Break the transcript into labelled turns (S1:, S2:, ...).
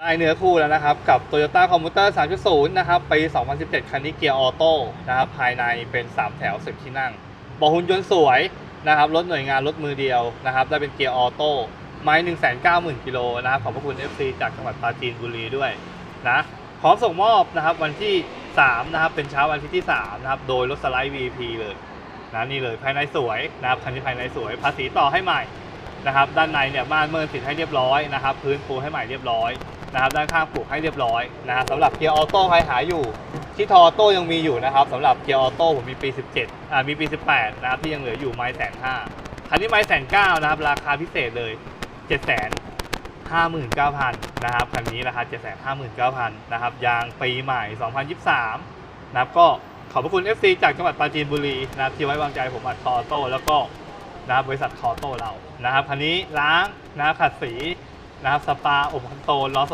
S1: ได้เนื้อคู่แล้วนะครับกับ Toyota Commuter 3.0 นะครับปี 2017 คันนี้เกียร์ออโต้นะครับภายในเป็น 3 แถว 10 ที่นั่งบอกหุ่นยนต์สวยนะครับรถหน่วยงานรถมือเดียวนะครับได้เป็นเกียร์ออโต้ไม้190,000กิโลนะครับขอบพระคุณ FC จากจังหวัดปราจีนบุรีด้วยนะพร้อมส่งมอบนะครับวันที่ 3 นะครับเป็นเช้าวันที่ที่ 3 นะครับโดยรถสไลด์ VP เลยนะนี่เลยภายในสวยนะครับคันนี้ภายในสวย ภาษีต่อให้ใหม่นะครับด้านในเนี่ยม่านเมินติดให้เรียบร้อยนะครับพื้นปูให้ใหม่เรียบร้อย นะครับด้านข้างปลูกให้เรียบร้อยนะครับสำหรับเกียร์ออโต้ใครหาอยู่ ที่ทอโต้ยังมีอยู่นะครับสำหรับเกียร์ออโต้ผมมีปี 17อ่ามีปี 18 นะครับที่ยังเหลืออยู่ไม้แสนห้าคันนี้ไม้แสนเก้านะครับราคาพิเศษเลย7 5 9 0 0 0นะครับคันนี้ราคา7 5 9 0 0 0นะครับยางปีใหม่ 2023นะครับก็ขอบพระคุณ FC จากจังหวัดปราจีนบุรีนะครับที่ไว้วางใจผมอัดคอโต้แล้วก็นะครับบริษัทคอโต้เรานะครับคันนี้ล้างนะครับขัดสีนะครับสปาอบคอนโทรลล้อ